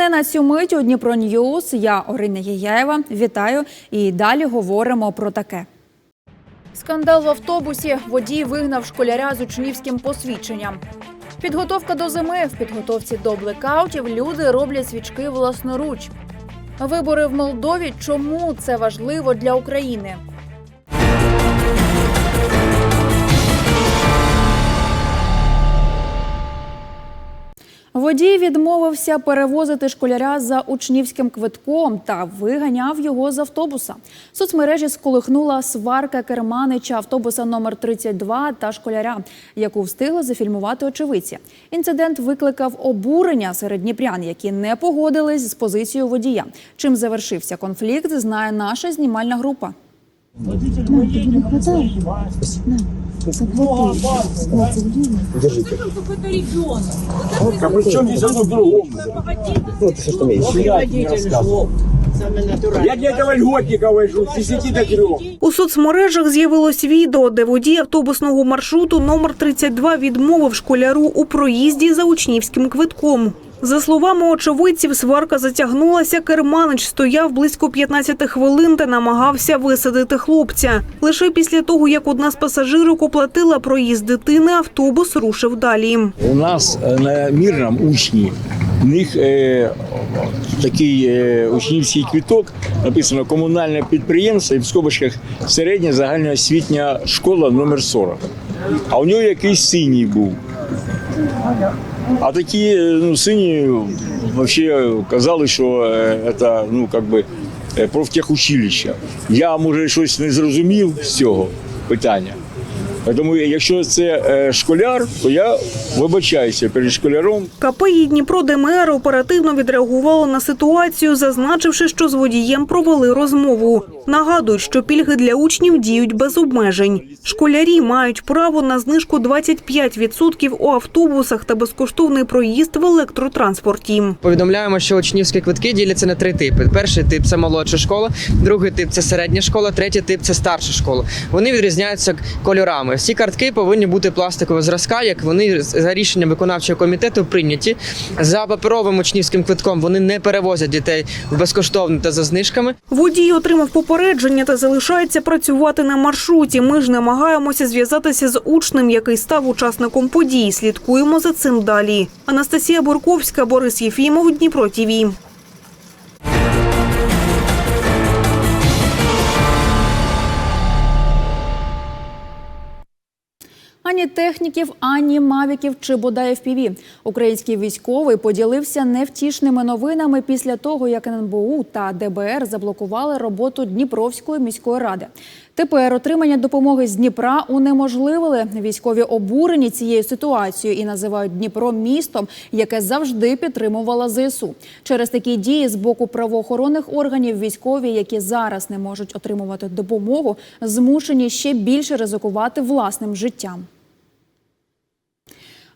Головне на цю мить у Дніпро Ньюс. Я Орина Єяєва. Вітаю. І далі говоримо про таке. Скандал в автобусі. Водій вигнав школяря з учнівським посвідченням. Підготовка до зими. В підготовці до блекаутів люди роблять свічки власноруч. Вибори в Молдові. Чому це важливо для України? Водій відмовився перевозити школяря за учнівським квитком та виганяв його з автобуса. Соцмережі сколихнула сварка керманича автобуса номер 32 та школяря, яку встигли зафільмувати очевидці. Інцидент викликав обурення серед дніпрян, які не погодились з позицією водія. Чим завершився конфлікт, знає наша знімальна група. Водитель, мы едем, а вы стоите, Много опасно. Держите. Какой-то ребенок. А при чем здесь одно другому? Ну, ты что, что Я для этого льготника вожу с 10 до 3. У соцмережах з'явилось відео, де водій автобусного маршруту номер 32 відмовив школяру у проїзді за учнівським квитком. За словами очевидців, сварка затягнулася. Керманич стояв близько 15 хвилин та намагався висадити хлопця. Лише після того, як одна з пасажирок оплатила проїзд дитини, автобус рушив далі. У нас е, на мірному учні в них е, такий е, учнівський квіток, написано комунальне підприємство і в скобочках середня загальноосвітня школа номер 40. А у нього якийсь синій був. А такі е, ну, сині взагалі казали, що це ну, как би, е, профтехучилище. Я, може, щось не зрозумів з цього питання. Тому якщо це е, школяр, то я вибачаюся перед школяром. КПІ Дніпро ДМР оперативно відреагувало на ситуацію, зазначивши, що з водієм провели розмову. Нагадують, що пільги для учнів діють без обмежень. Школярі мають право на знижку 25% у автобусах та безкоштовний проїзд в електротранспорті. Повідомляємо, що учнівські квитки діляться на три типи. Перший тип це молодша школа, другий тип це середня школа, третій тип це старша школа. Вони відрізняються кольорами. Всі картки повинні бути пластикового зразка, як вони за рішенням виконавчого комітету прийняті. За паперовим учнівським квитком вони не перевозять дітей безкоштовно та за знижками. Водій отримав попередження та залишається працювати на маршруті. Ми ж намагаємося зв'язатися з учнем, який став учасником подій. Слідкуємо за цим далі. Анастасія Бурковська, Борис Єфімов, Дніпро ТІВІ. Ані техніків, ані мавіків чи бодай FPV. Український військовий поділився невтішними новинами після того, як НБУ та ДБР заблокували роботу Дніпровської міської ради. Тепер отримання допомоги з Дніпра унеможливили. Військові обурені цією ситуацією і називають Дніпро містом, яке завжди підтримувала ЗСУ. Через такі дії з боку правоохоронних органів військові, які зараз не можуть отримувати допомогу, змушені ще більше ризикувати власним життям.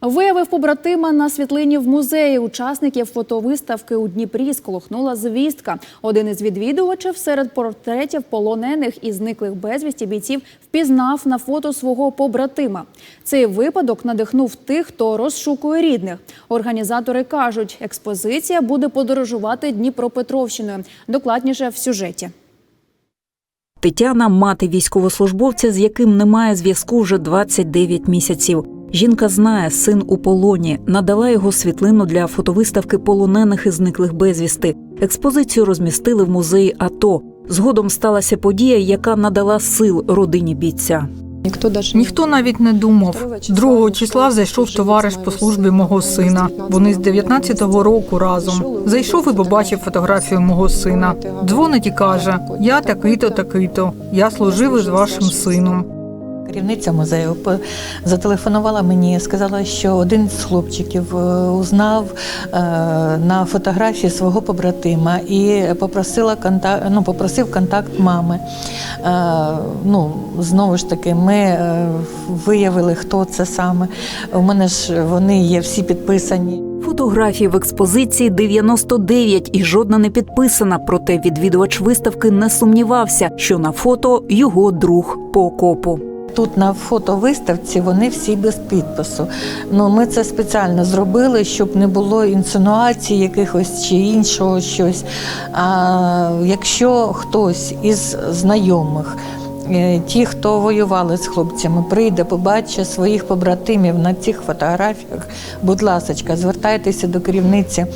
Виявив побратима на світлині в музеї. Учасників фотовиставки у Дніпрі сколохнула звістка. Один із відвідувачів серед портретів полонених і зниклих безвісті бійців впізнав на фото свого побратима. Цей випадок надихнув тих, хто розшукує рідних. Організатори кажуть, експозиція буде подорожувати Дніпропетровщиною. Докладніше в сюжеті. Тетяна мати військовослужбовця, з яким немає зв'язку вже 29 місяців. Жінка знає, син у полоні, надала його світлину для фотовиставки полонених і зниклих безвісти. Експозицію розмістили в музеї АТО. Згодом сталася подія, яка надала сил родині бійця. Ніхто навіть не думав. Другого числа зайшов товариш по службі мого сина. Вони з 19-го року разом. Зайшов і побачив фотографію мого сина. Дзвонить і каже: Я такий-то, такий-то. Я служив із вашим сином. Керівниця музею зателефонувала мені, сказала, що один з хлопчиків е, узнав е, на фотографії свого побратима і попросила контакт, ну, попросив контакт мами. Е, Ну, знову ж таки, ми виявили, хто це саме. У мене ж вони є всі підписані. Фотографій в експозиції 99 і жодна не підписана. Проте відвідувач виставки не сумнівався, що на фото його друг по окопу. Тут на фотовиставці вони всі без підпису. Ну, ми це спеціально зробили, щоб не було інсинуацій якихось чи іншого щось. А якщо хтось із знайомих, е, ті, хто воювали з хлопцями, прийде, побачить своїх побратимів на цих фотографіях, будь ласка, звертайтеся до керівниці.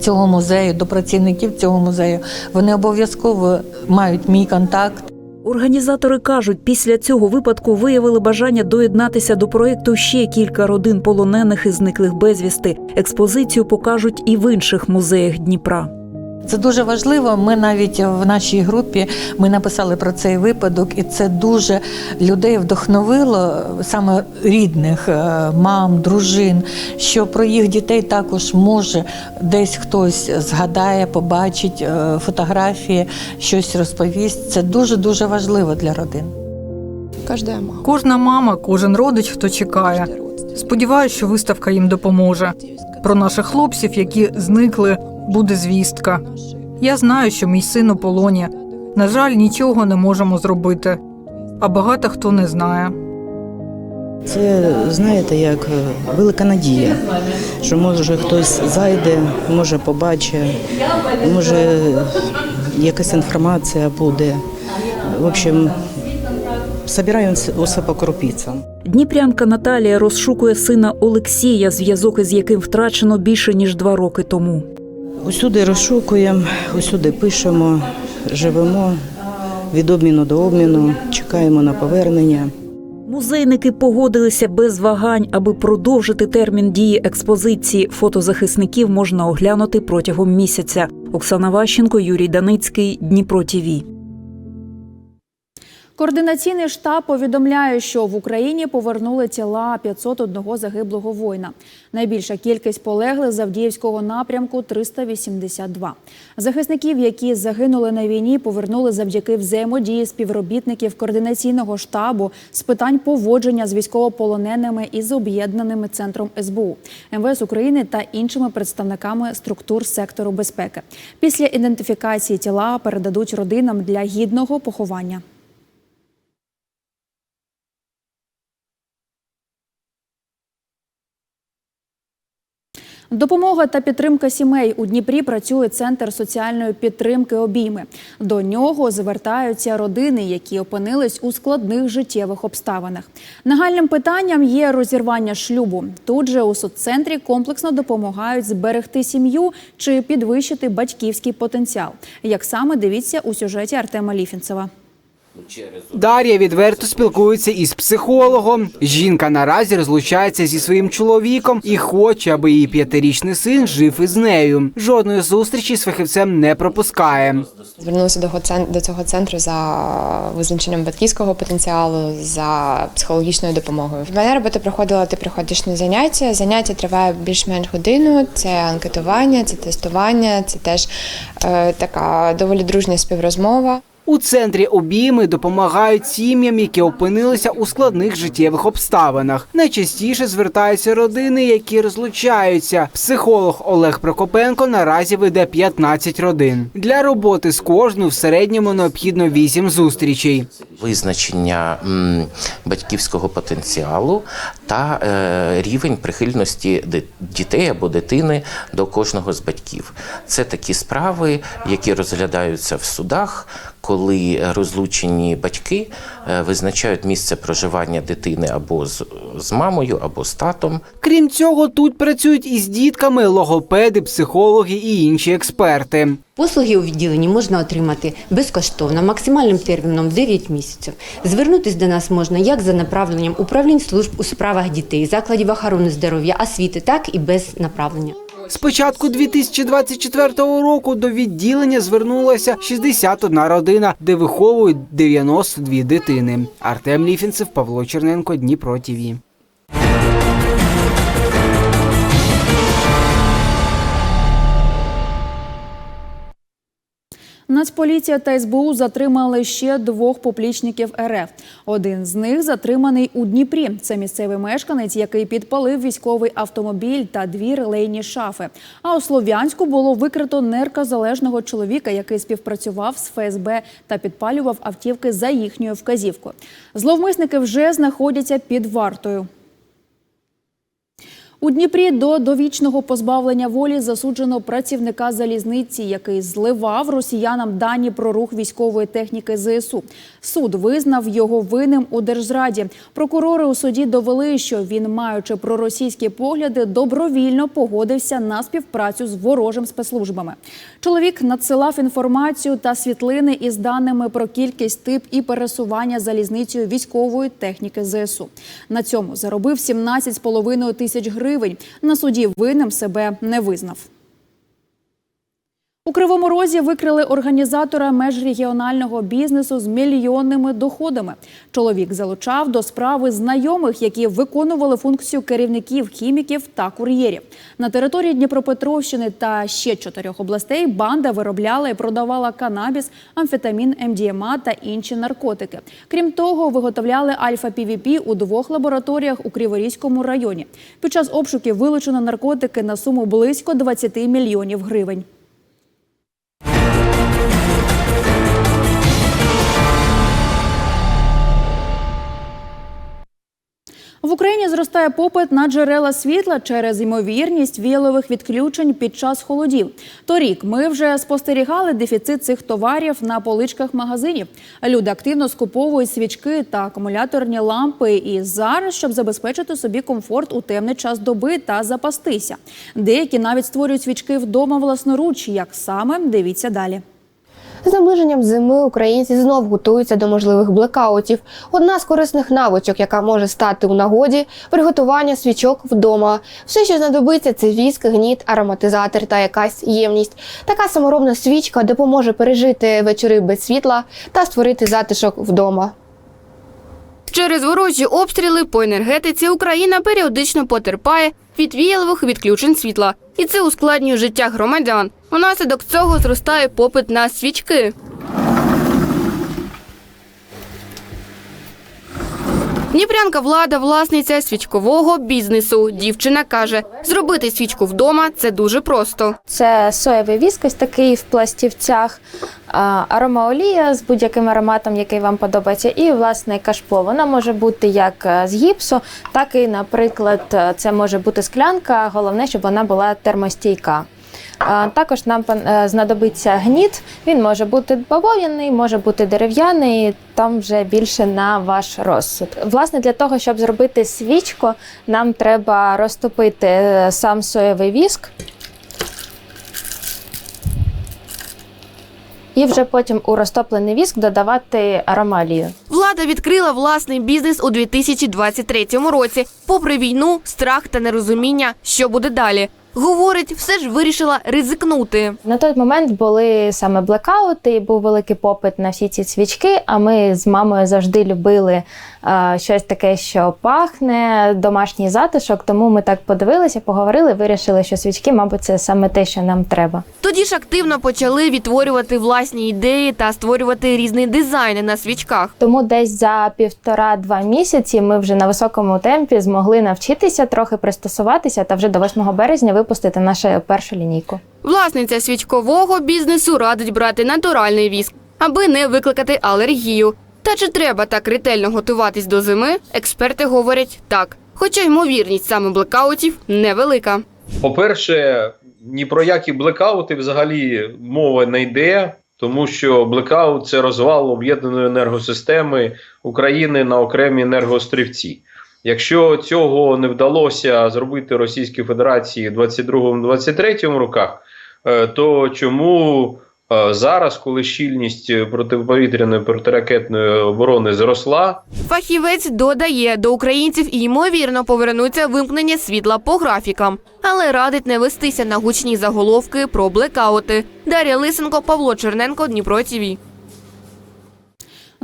Цього музею, до працівників цього музею, вони обов'язково мають мій контакт. Організатори кажуть, після цього випадку виявили бажання доєднатися до проєкту ще кілька родин полонених і зниклих безвісти. Експозицію покажуть і в інших музеях Дніпра. Це дуже важливо. Ми навіть в нашій групі ми написали про цей випадок, і це дуже людей вдохновило, саме рідних е, мам, дружин, що про їх дітей також може десь хтось згадає, побачить е, фотографії, щось розповість. Це дуже дуже важливо для родин. Каждая мама. Кожна мама, кожен родич, хто чекає. Сподіваюсь, що виставка їм допоможе. Про наших хлопців, які зникли, буде звістка. Я знаю, що мій син у полоні. На жаль, нічого не можемо зробити. А багато хто не знає. Це знаєте, як е, велика надія, що може хтось зайде, може побачить, може якась інформація буде. В общем, збираємо усе по крупицям. Дніпрянка Наталія розшукує сина Олексія, зв'язок із яким втрачено більше ніж два роки тому. Усюди розшукуємо, усюди пишемо, живемо від обміну до обміну, чекаємо на повернення. Музейники погодилися без вагань, аби продовжити термін дії експозиції. Фото захисників можна оглянути протягом місяця. Оксана Ващенко, Юрій Даницький, Дніпро ТІВІ. Координаційний штаб повідомляє, що в Україні повернули тіла 501 загиблого воїна. Найбільша кількість полеглих з Авдіївського напрямку 382. Захисників, які загинули на війні, повернули завдяки взаємодії співробітників координаційного штабу з питань поводження з військовополоненими і з об'єднаними центром СБУ, МВС України та іншими представниками структур сектору безпеки. Після ідентифікації тіла передадуть родинам для гідного поховання. Допомога та підтримка сімей у Дніпрі працює центр соціальної підтримки обійми. До нього звертаються родини, які опинились у складних життєвих обставинах. Нагальним питанням є розірвання шлюбу. Тут же у соццентрі комплексно допомагають зберегти сім'ю чи підвищити батьківський потенціал. Як саме дивіться у сюжеті Артема Ліфінцева. Дар'я відверто спілкується із психологом. Жінка наразі розлучається зі своїм чоловіком і хоче, аби її п'ятирічний син жив із нею. Жодної зустрічі з фахівцем не пропускає. Звернулася до го- до цього центру за визначенням батьківського потенціалу, за психологічною допомогою. Моя робота проходила, ти приходиш на заняття. Заняття триває більш-менш годину. Це анкетування, це тестування, це теж е, така доволі дружня співрозмова. У центрі обійми допомагають сім'ям, які опинилися у складних життєвих обставинах. Найчастіше звертаються родини, які розлучаються. Психолог Олег Прокопенко наразі веде 15 родин. Для роботи з кожною в середньому необхідно 8 зустрічей. визначення батьківського потенціалу та е, рівень прихильності дітей або дитини до кожного з батьків. Це такі справи, які розглядаються в судах, коли розлучені батьки е, визначають місце проживання дитини або з, з мамою, або з татом. Крім цього, тут працюють із дітками логопеди, психологи і інші експерти. Послуги у відділенні можна отримати безкоштовно, максимальним терміном 9 місяців. Звернутись до нас можна як за направленням управлінь служб у справах дітей, закладів охорони здоров'я, освіти, так і без направлення. З початку 2024 року до відділення звернулася 61 родина, де виховують 92 дитини. Артем Ліфінцев, Павло Черненко, Дніпро ТІВІ. Нацполіція та СБУ затримали ще двох поплічників РФ. Один з них затриманий у Дніпрі. Це місцевий мешканець, який підпалив військовий автомобіль та дві релейні шафи. А у Слов'янську було викрито неркозалежного чоловіка, який співпрацював з ФСБ та підпалював автівки за їхньою вказівкою. Зловмисники вже знаходяться під вартою. У Дніпрі до довічного позбавлення волі засуджено працівника залізниці, який зливав росіянам дані про рух військової техніки ЗСУ. Суд визнав його винним у держзраді. Прокурори у суді довели, що він, маючи проросійські погляди, добровільно погодився на співпрацю з ворожим спецслужбами. Чоловік надсилав інформацію та світлини із даними про кількість тип і пересування залізницею військової техніки ЗСУ. На цьому заробив 17,5 тисяч гривень. На суді винним себе не визнав. У Кривому Розі викрили організатора межрегіонального бізнесу з мільйонними доходами. Чоловік залучав до справи знайомих, які виконували функцію керівників, хіміків та кур'єрів. На території Дніпропетровщини та ще чотирьох областей банда виробляла і продавала канабіс, амфетамін, МДМА та інші наркотики. Крім того, виготовляли альфа-півіпі у двох лабораторіях у Криворізькому районі. Під час обшуків вилучено наркотики на суму близько 20 мільйонів гривень. Україні зростає попит на джерела світла через ймовірність віялових відключень під час холодів. Торік ми вже спостерігали дефіцит цих товарів на поличках магазинів. Люди активно скуповують свічки та акумуляторні лампи. І зараз, щоб забезпечити собі комфорт у темний час доби та запастися. Деякі навіть створюють свічки вдома власноруч. Як саме дивіться далі. З наближенням зими українці знов готуються до можливих блекаутів. Одна з корисних навичок, яка може стати у нагоді, приготування свічок вдома. Все, що знадобиться, це віск, гніт, ароматизатор та якась ємність. Така саморобна свічка допоможе пережити вечори без світла та створити затишок вдома. Через ворожі обстріли по енергетиці Україна періодично потерпає від віялових відключень світла, і це ускладнює життя громадян. Унаслідок цього зростає попит на свічки. Дніпрянка влада власниця свічкового бізнесу. Дівчина каже, зробити свічку вдома це дуже просто. Це соєвий віскось такий в пластівцях, аромаолія з будь-яким ароматом, який вам подобається, і власне кашпо. Вона може бути як е, з гіпсу, так і, наприклад, е, це може бути склянка. Головне, щоб вона була термостійка. Також нам е, знадобиться гніт. Він може бути бавовняний, може бути дерев'яний. Там вже більше на ваш розсуд. Власне, для того, щоб зробити свічку, нам треба розтопити е, сам соєвий віск. І вже потім у розтоплений віск додавати аромалію. Влада відкрила власний бізнес у 2023 році. Попри війну, страх та нерозуміння, що буде далі. Говорить, все ж вирішила ризикнути. На той момент були саме блекаути, був великий попит на всі ці свічки. А ми з мамою завжди любили щось таке, що пахне, домашній затишок. Тому ми так подивилися, поговорили, вирішили, що свічки, мабуть, це саме те, що нам треба. Тоді ж активно почали відтворювати власні ідеї та створювати різні дизайни на свічках. Тому десь за півтора-два місяці ми вже на високому темпі змогли навчитися трохи пристосуватися та вже до 8 березня випустити нашу першу лінійку. Власниця свічкового бізнесу радить брати натуральний віск, аби не викликати алергію. Та чи треба так ретельно готуватись до зими? Експерти говорять так. Хоча ймовірність саме блекаутів невелика. По-перше, ні про які блекаути взагалі мова не йде, тому що блекаут це розвал об'єднаної енергосистеми України на окремі енергоострівці. Якщо цього не вдалося зробити Російській Федерації в 22-23 роках, е, то чому зараз, коли щільність протиповітряної протиракетної оборони зросла, Фахівець додає, до українців ймовірно повернуться вимкнення світла по графікам, але радить не вестися на гучні заголовки про блекаути. Дар'я Лисенко, Павло Черненко, Дніпро ТІВІ.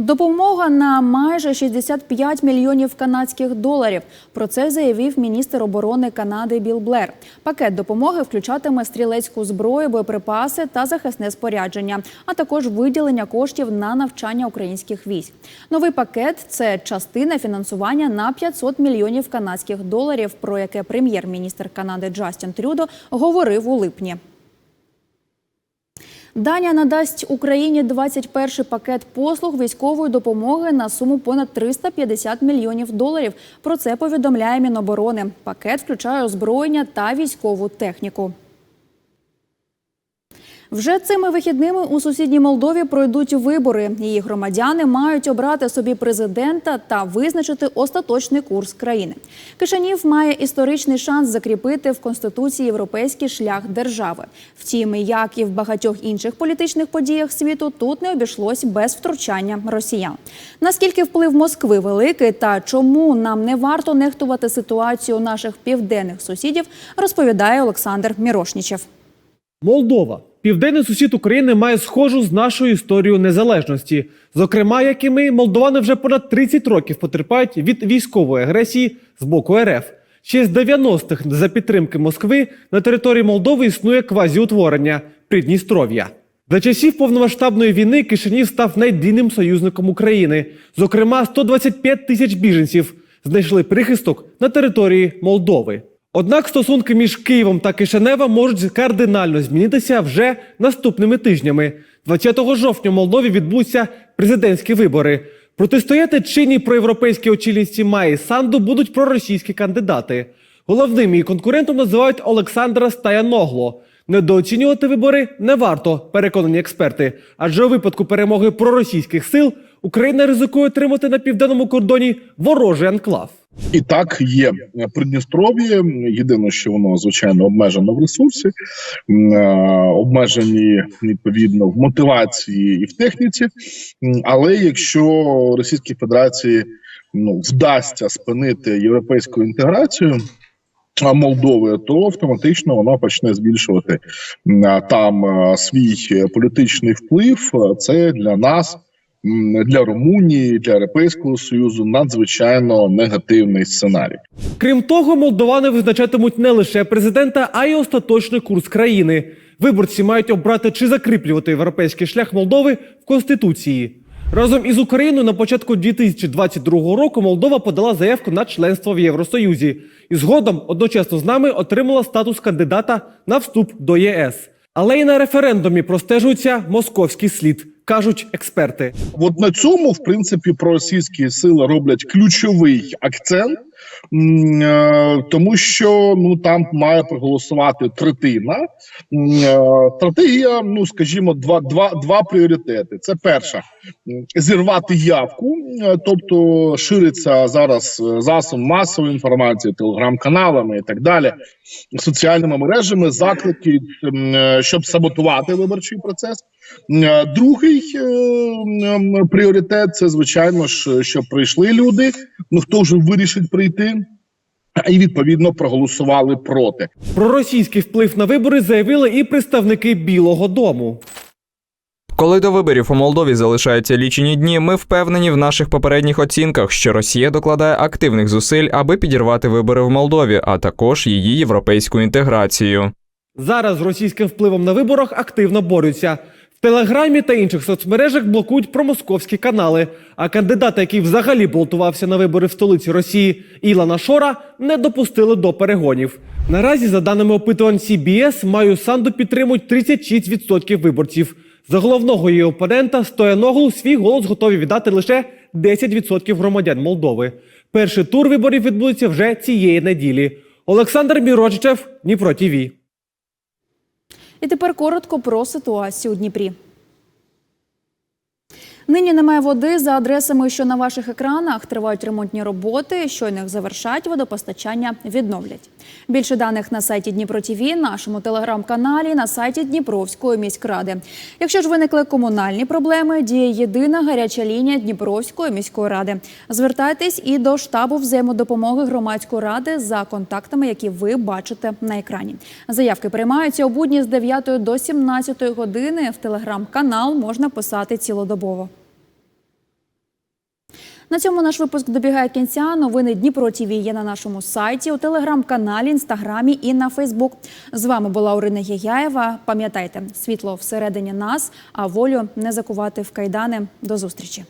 Допомога на майже 65 мільйонів канадських доларів. Про це заявив міністр оборони Канади Біл Блер. Пакет допомоги включатиме стрілецьку зброю, боєприпаси та захисне спорядження, а також виділення коштів на навчання українських військ. Новий пакет це частина фінансування на 500 мільйонів канадських доларів, про яке прем'єр-міністр Канади Джастін Трюдо говорив у липні. Данія надасть Україні 21-й пакет послуг військової допомоги на суму понад 350 мільйонів доларів. Про це повідомляє Міноборони. Пакет включає озброєння та військову техніку. Вже цими вихідними у сусідній Молдові пройдуть вибори. Її громадяни мають обрати собі президента та визначити остаточний курс країни. Кишанів має історичний шанс закріпити в конституції європейський шлях держави. Втім, як і в багатьох інших політичних подіях світу, тут не обійшлось без втручання росіян. Наскільки вплив Москви великий та чому нам не варто нехтувати ситуацію наших південних сусідів, розповідає Олександр Мірошнічев. Молдова. Південний сусід України має схожу з нашою історією незалежності, зокрема, як і ми, молдовани вже понад 30 років потерпають від військової агресії з боку РФ. Ще з 90-х за підтримки Москви на території Молдови існує квазіутворення Придністров'я. За часів повномасштабної війни Кишинів став найдійним союзником України. Зокрема, 125 тисяч біженців знайшли прихисток на території Молдови. Однак стосунки між Києвом та Кишиневом можуть кардинально змінитися вже наступними тижнями. 20 жовтня в Молдові відбудуться президентські вибори. Протистояти чинній проєвропейській очільниці Майі Санду будуть проросійські кандидати. Головним її конкурентом називають Олександра Стаяногло. Недооцінювати вибори не варто, переконані експерти. Адже у випадку перемоги проросійських сил Україна ризикує отримати на південному кордоні ворожий анклав. І так є Придністров'я. Єдине, що воно звичайно обмежено в ресурсі, е, обмежені відповідно в мотивації і в техніці. Але якщо Російській Федерації ну вдасться спинити європейську інтеграцію. Молдови, то автоматично воно почне збільшувати а, там свій е, політичний вплив. Це для нас для Румунії, для Європейського союзу надзвичайно негативний сценарій. Крім того, молдовани визначатимуть не лише президента, а й остаточний курс країни. Виборці мають обрати чи закріплювати європейський шлях Молдови в конституції. Разом із Україною на початку 2022 року Молдова подала заявку на членство в Євросоюзі і згодом одночасно з нами отримала статус кандидата на вступ до ЄС. Але й на референдумі простежується московський слід, кажуть експерти. От на цьому, в принципі, проросійські сили роблять ключовий акцент, е, тому що ну там має проголосувати третина. Е, Стратегія, ну скажімо, два, два, два пріоритети. Це перша зірвати явку, е, тобто шириться зараз засоб масової інформації, телеграм-каналами і так далі, соціальними мережами, заклики, щоб саботувати виборчий процес. Е, Другий е, пріоритет це звичайно ж, щоб прийшли люди. Ну хто вже вирішить прийти, і відповідно проголосували проти. Про російський вплив на вибори заявили і представники Білого Дому. Коли до виборів у Молдові залишаються лічені дні, ми впевнені в наших попередніх оцінках, що Росія докладає активних зусиль, аби підірвати вибори в Молдові, а також її європейську інтеграцію. Зараз з російським впливом на виборах активно борються. Телеграмі та інших соцмережах блокують промосковські канали. А кандидата, який взагалі балотувався на вибори в столиці Росії, Ілана Шора, не допустили до перегонів. Наразі, за даними опитувань CBS, Маю Санду підтримують 36% виборців. За головного її опонента Стояноглу свій голос готові віддати лише 10% громадян Молдови. Перший тур виборів відбудеться вже цієї неділі. Олександр Мірочичев, Дніпро ТІВІ. І тепер коротко про ситуацію у Дніпрі. Нині немає води за адресами, що на ваших екранах тривають ремонтні роботи. Щойно їх завершать, водопостачання відновлять. Більше даних на сайті Дніпро ТІВІ, нашому телеграм-каналі, на сайті Дніпровської міськради. Якщо ж виникли комунальні проблеми, діє єдина гаряча лінія Дніпровської міської ради. Звертайтесь і до штабу взаємодопомоги громадської ради за контактами, які ви бачите на екрані. Заявки приймаються у будні з 9 до 17 години. В телеграм-канал можна писати цілодобово. На цьому наш випуск добігає кінця. Новини Дніпро ТІВІ є на нашому сайті, у телеграм-каналі, інстаграмі і на Фейсбук. З вами була Орина Єяєва. Пам'ятайте, світло всередині нас, а волю не закувати в кайдани. До зустрічі.